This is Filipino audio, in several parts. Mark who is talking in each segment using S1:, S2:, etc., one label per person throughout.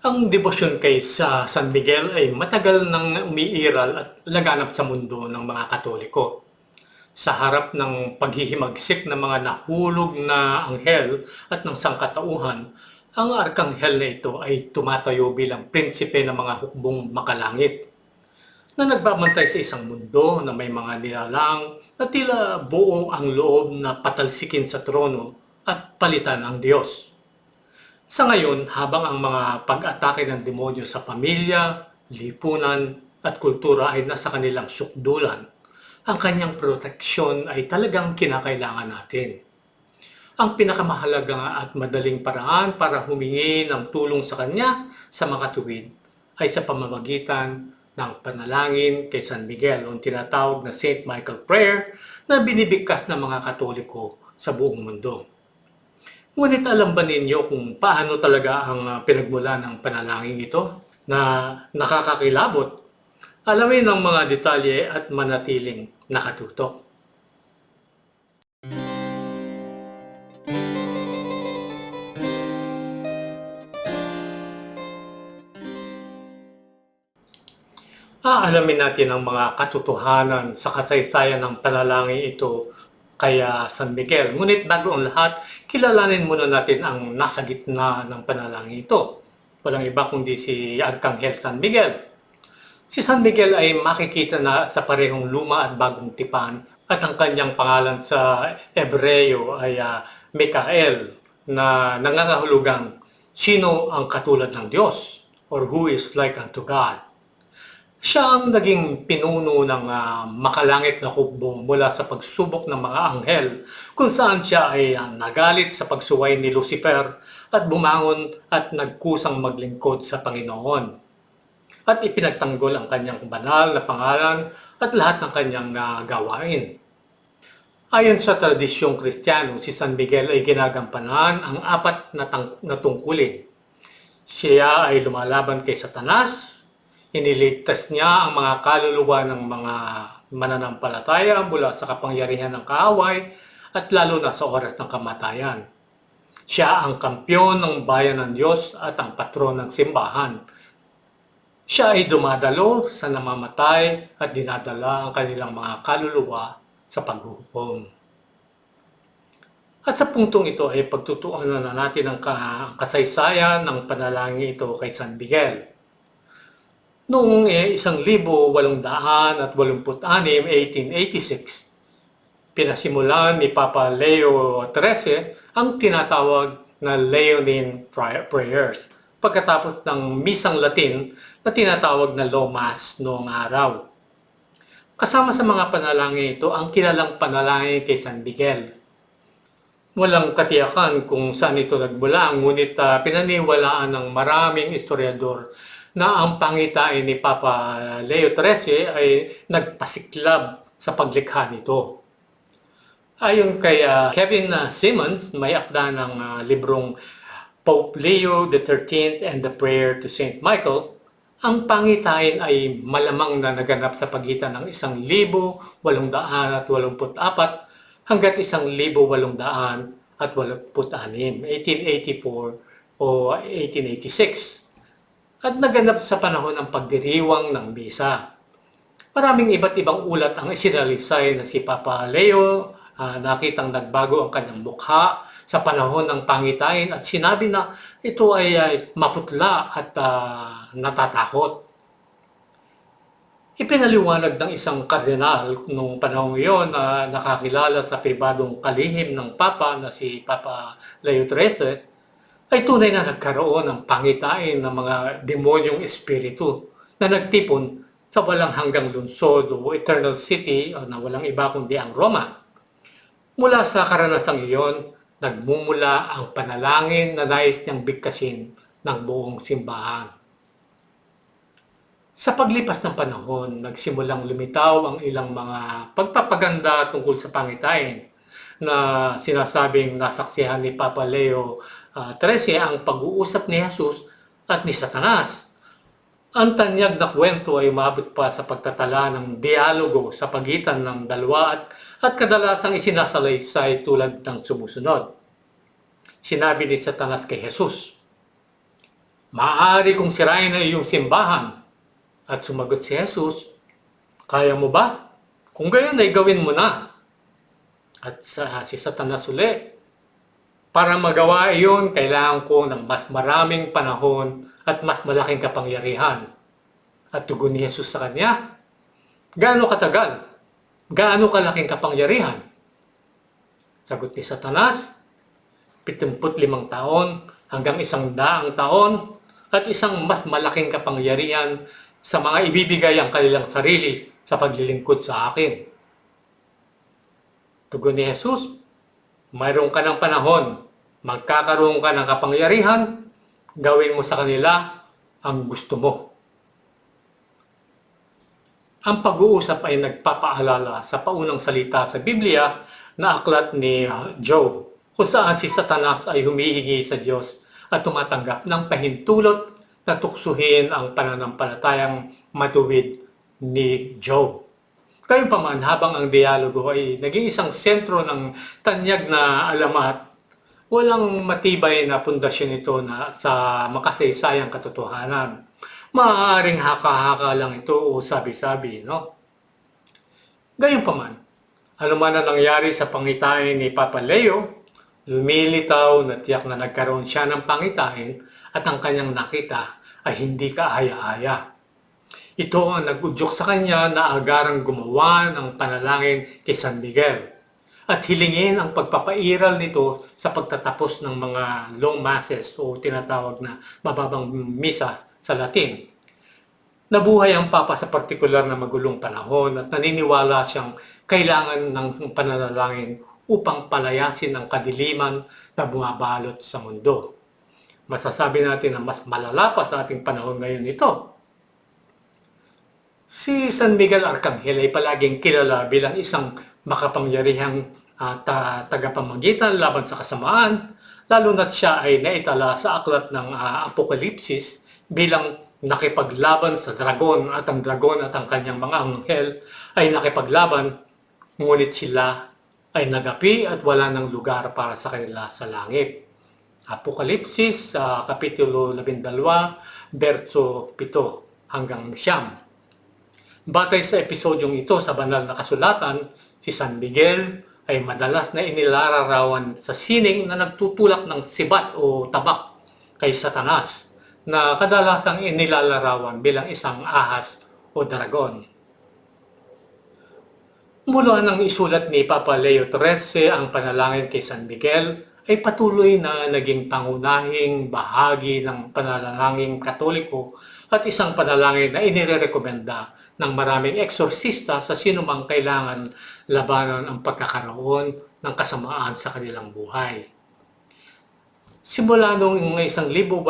S1: Ang debosyon kay sa San Miguel ay matagal nang umiiral at laganap sa mundo ng mga Katoliko. Sa harap ng paghihimagsik ng mga nahulog na anghel at ng sangkatauhan, ang arkanghel na ito ay tumatayo bilang prinsipe ng mga hukbong makalangit na nagbabantay sa isang mundo na may mga nilalang na tila buo ang loob na patalsikin sa trono at palitan ang Diyos. Sa ngayon, habang ang mga pag-atake ng demonyo sa pamilya, lipunan at kultura ay nasa kanilang sukdulan, ang kanyang proteksyon ay talagang kinakailangan natin. Ang pinakamahalaga at madaling paraan para humingi ng tulong sa kanya sa mga tuwid ay sa pamamagitan ng panalangin kay San Miguel o tinatawag na St. Michael Prayer na binibigkas ng mga Katoliko sa buong mundo. Ngunit alam ba ninyo kung paano talaga ang ah, pinagmula ng panalangin ito na nakakakilabot? Alamin ang mga detalye at manatiling nakatutok. Aalamin natin ang mga katotohanan sa kasaysayan ng panalangin ito kaya San Miguel. Ngunit bago ang lahat, kilalanin muna natin ang nasa gitna ng panalangin ito. Walang iba kundi si Arkanghel San Miguel. Si San Miguel ay makikita na sa parehong luma at bagong tipan at ang kanyang pangalan sa Hebreo ay uh, Mikael na nangangahulugang sino ang katulad ng Diyos or who is like unto God. Siya ang naging pinuno ng uh, makalangit na hukbo mula sa pagsubok ng mga anghel kung saan siya ay uh, nagalit sa pagsuway ni Lucifer at bumangon at nagkusang maglingkod sa Panginoon. At ipinagtanggol ang kanyang banal na pangalan at lahat ng kanyang uh, gawain. Ayon sa tradisyong kristyano, si San Miguel ay ginagampanan ang apat na, na tungkulin. Siya ay lumalaban kay Satanas, Iniligtas niya ang mga kaluluwa ng mga mananampalataya mula sa kapangyarihan ng kaaway at lalo na sa oras ng kamatayan. Siya ang kampyon ng bayan ng Diyos at ang patron ng simbahan. Siya ay dumadalo sa namamatay at dinadala ang kanilang mga kaluluwa sa paghuhukom. At sa puntong ito ay pagtutuunan na natin ang kasaysayan ng panalangin ito kay San Miguel Noong eh, 1886, 1886, pinasimulan ni Papa Leo XIII ang tinatawag na Leonine Prayers pagkatapos ng misang Latin na tinatawag na Lomas noong araw. Kasama sa mga panalangin ito ang kilalang panalangin kay San Miguel. Walang katiyakan kung saan ito nagmula, ngunit uh, pinaniwalaan ng maraming historiador na ang pangitain ni Papa Leo XIII ay nagpasiklab sa paglikha nito. Ayon kay uh, Kevin uh, Simmons, may akda ng uh, librong Pope Leo XIII and the Prayer to St. Michael, ang pangitain ay malamang na naganap sa pagitan ng 1,884 hanggat 1,886, 1884 o 1886 at naganap sa panahon ng pagdiriwang ng bisa. Maraming iba't ibang ulat ang isinalisay na si Papa Leo, uh, nakitang nagbago ang kanyang mukha sa panahon ng pangitain at sinabi na ito ay, ay maputla at uh, natatakot. Ipinaliwanag ng isang kardinal noong panahon iyon na nakakilala sa pribadong kalihim ng Papa na si Papa Leo XIII ay tunay na nagkaroon ng pangitain ng mga demonyong espiritu na nagtipon sa walang hanggang lungsod o eternal city o na walang iba kundi ang Roma. Mula sa karanasang iyon, nagmumula ang panalangin na nais niyang bigkasin ng buong simbahan. Sa paglipas ng panahon, nagsimulang lumitaw ang ilang mga pagpapaganda tungkol sa pangitain na sinasabing nasaksihan ni Papa Leo uh, ah, 13 ang pag-uusap ni Jesus at ni Satanas. Ang tanyag na kwento ay umabot pa sa pagtatala ng dialogo sa pagitan ng dalawa at, at kadalasang isinasalaysay tulad ng sumusunod. Sinabi ni Satanas kay Jesus, maaari kong sirain ang iyong simbahan. At sumagot si Jesus, Kaya mo ba? Kung gayon ay gawin mo na. At sa, si Satanas uli, para magawa iyon, kailangan ko ng mas maraming panahon at mas malaking kapangyarihan. At tugon ni Jesus sa kanya, Gaano katagal? Gaano kalaking kapangyarihan? Sagot ni Satanas, 75 taon hanggang isang daang taon at isang mas malaking kapangyarihan sa mga ibibigay ang kanilang sarili sa paglilingkod sa akin. Tugon ni Jesus, mayroon ka ng panahon, magkakaroon ka ng kapangyarihan, gawin mo sa kanila ang gusto mo. Ang pag-uusap ay nagpapaalala sa paunang salita sa Biblia na aklat ni Job, kung saan si Satanas ay humihingi sa Diyos at tumatanggap ng pahintulot na tuksuhin ang pananampalatayang matuwid ni Job. Gayunpaman, habang ang dialogo ay naging isang sentro ng tanyag na alamat, walang matibay na pundasyon ito na sa makasaysayang katotohanan. Maaaring haka-haka lang ito o sabi-sabi, no? Gayunpaman, ano man ang nangyari sa pangitain ni Papa Leo, lumilitaw na tiyak na nagkaroon siya ng pangitain at ang kanyang nakita ay hindi kaaya-aya. Ito ang nagudyok sa kanya na agarang gumawa ng panalangin kay San Miguel at hilingin ang pagpapairal nito sa pagtatapos ng mga long masses o tinatawag na mababang misa sa Latin. Nabuhay ang Papa sa partikular na magulong panahon at naniniwala siyang kailangan ng pananalangin upang palayasin ang kadiliman na bumabalot sa mundo. Masasabi natin na mas malala pa sa ating panahon ngayon ito. Si San Miguel Arcangel ay palaging kilala bilang isang makapangyarihang uh, ta- tagapamagitan laban sa kasamaan, lalo na't siya ay naitala sa aklat ng uh, Apokalipsis bilang nakipaglaban sa dragon at ang dragon at ang kanyang mga anghel ay nakipaglaban, ngunit sila ay nagapi at wala ng lugar para sa kanila sa langit. Apokalipsis, uh, Kapitulo 12, verso 7 hanggang siyam. Batay sa episodyong ito sa banal na kasulatan, si San Miguel ay madalas na inilararawan sa sining na nagtutulak ng sibat o tabak kay Satanas na kadalasang inilalarawan bilang isang ahas o dragon. Mula nang isulat ni Papa Leo XIII ang panalangin kay San Miguel, ay patuloy na naging pangunahing bahagi ng panalangin katoliko at isang panalangin na inirekomenda ng maraming eksorsista sa sinumang kailangan labanan ang pagkakaroon ng kasamaan sa kanilang buhay. Simula noong 1886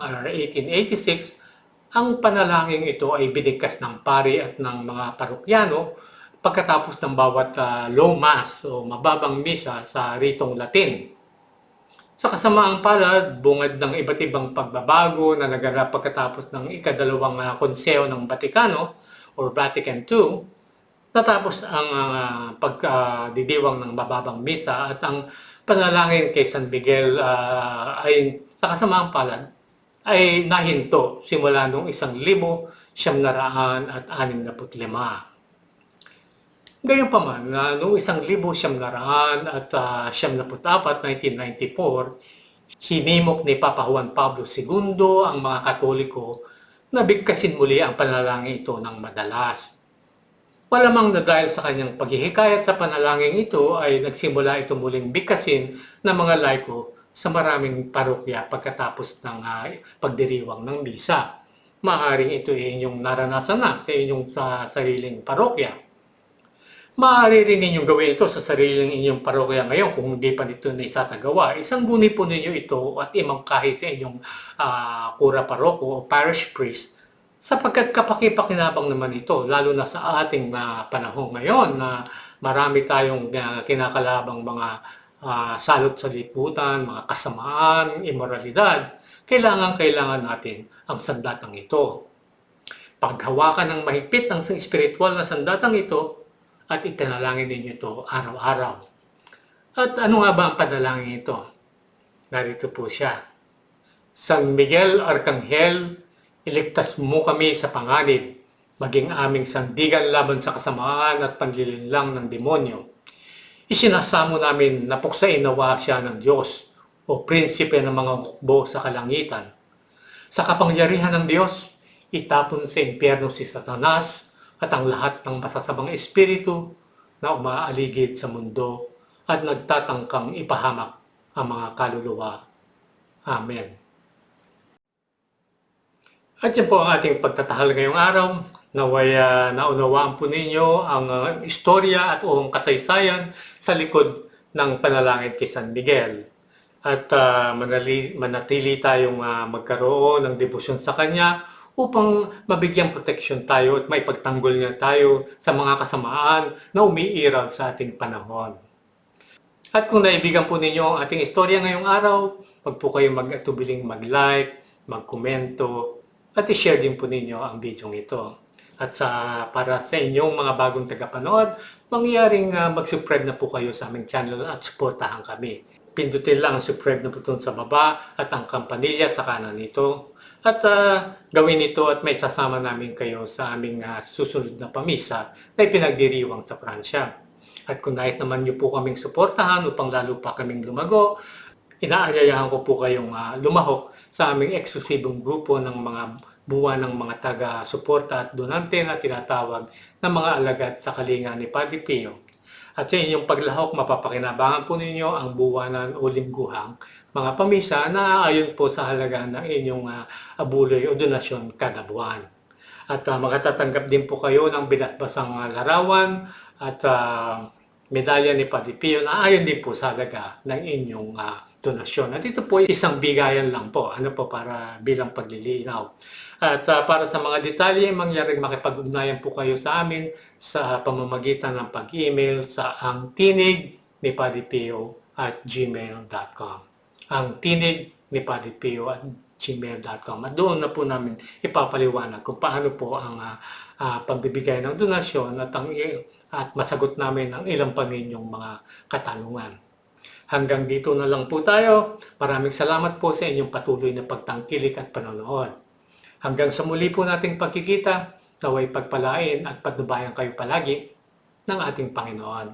S1: or 1886, ang panalangin ito ay binigkas ng pari at ng mga parokyano pagkatapos ng bawat uh, low mass o mababang misa sa ritong Latin. Sa kasamaang palad, bungad ng iba't ibang pagbabago na naganap pagkatapos ng ikadalawang uh, konseyo ng Vatikano or Vatican II, natapos ang uh, pagdidiwang uh, ng mababang misa at ang panalangin kay San Miguel uh, ay sa kasamaang palad ay nahinto simula noong isang libo siyam naraan at anim na putlima. Gayunpaman, na noong isang libo siyam naraan at uh, siyam na putapat, 1994, hinimok ni Papa Juan Pablo II ang mga Katoliko na bigkasin muli ang panalangin ito ng madalas. Malamang na dahil sa kanyang paghihikayat sa panalangin ito ay nagsimula ito muling bigkasin ng mga laiko sa maraming parokya pagkatapos ng uh, pagdiriwang ng misa. Maaring ito ay inyong naranasan na sa inyong sa sariling parokya maaari rin ninyong gawin ito sa sariling inyong parokya ngayon kung hindi pa nito na isatagawa. Isang guni po ninyo ito at imangkahi sa inyong uh, paroko o parish priest sapagkat kapakipakinabang naman ito lalo na sa ating uh, panahon ngayon na marami tayong uh, kinakalabang mga uh, salot sa liputan, mga kasamaan, immoralidad. Kailangan, kailangan natin ang sandatang ito. Paghawakan ng mahigpit ng spiritual na sandatang ito, at ipanalangin ninyo ito araw-araw. At ano nga ba ang panalangin ito? Narito po siya. San Miguel Arcangel, iligtas mo kami sa panganib, maging aming sandigan laban sa kasamaan at panlilinlang ng demonyo. Isinasamo namin na puksain nawa siya ng Diyos o prinsipe ng mga hukbo sa kalangitan. Sa kapangyarihan ng Diyos, itapon sa impyerno si Satanas at ang lahat ng masasabang espiritu na umaaligid sa mundo at nagtatangkang ipahamak ang mga kaluluwa. Amen. At yan po ang ating pagtatahal ngayong araw. Naway uh, naunawaan po ninyo ang uh, istorya at o kasaysayan sa likod ng panalangin kay San Miguel. At uh, manali, manatili tayong uh, magkaroon ng debosyon sa Kanya upang mabigyang proteksyon tayo at may pagtanggol niya tayo sa mga kasamaan na umiiral sa ating panahon. At kung naibigan po ninyo ang ating istorya ngayong araw, wag po kayong mag-atubiling mag-like, mag-komento, at i-share din po ninyo ang video ito. At sa para sa inyong mga bagong tagapanood, mangyaring uh, mag-subscribe na po kayo sa aming channel at suportahan kami. Pindutin lang ang subscribe na button sa baba at ang kampanilya sa kanan nito. At uh, gawin ito at may sasama namin kayo sa aming uh, susunod na pamisa na ipinagdiriwang sa Pransya. At kung nais naman niyo po kaming suportahan upang lalo pa kaming lumago, inaanyayahan ko po kayong uh, lumahok sa aming eksklusibong grupo ng mga buwan ng mga taga-suporta at donante na tinatawag ng mga alagad sa kalinga ni Padre Pio. At sa inyong paglahok, mapapakinabangan po ninyo ang buwanan o lingguhang mga pamisa na ayon po sa halaga ng inyong uh, abuloy o donasyon kada buwan. At uh, makatatanggap din po kayo ng binasbasang uh, larawan at uh, medalya ni Padre Pio na ayon din po sa halaga ng inyong uh, donasyon. At ito po isang bigayan lang po, ano po para bilang paglilinaw. At uh, para sa mga detalye, mangyaring makipag-ugnayan po kayo sa amin sa pamamagitan ng pag-email sa ang tinig ni Padre Pio at gmail.com. Ang tinig ni Padre Pio at gmail.com. At doon na po namin ipapaliwanag kung paano po ang uh, uh, pagbibigay ng donasyon at, ang, at masagot namin ang ilang pa ninyong mga katanungan. Hanggang dito na lang po tayo. Maraming salamat po sa inyong patuloy na pagtangkilik at panonood. Hanggang sa muli po nating pagkikita, naway pagpalain at patnubayan kayo palagi ng ating Panginoon.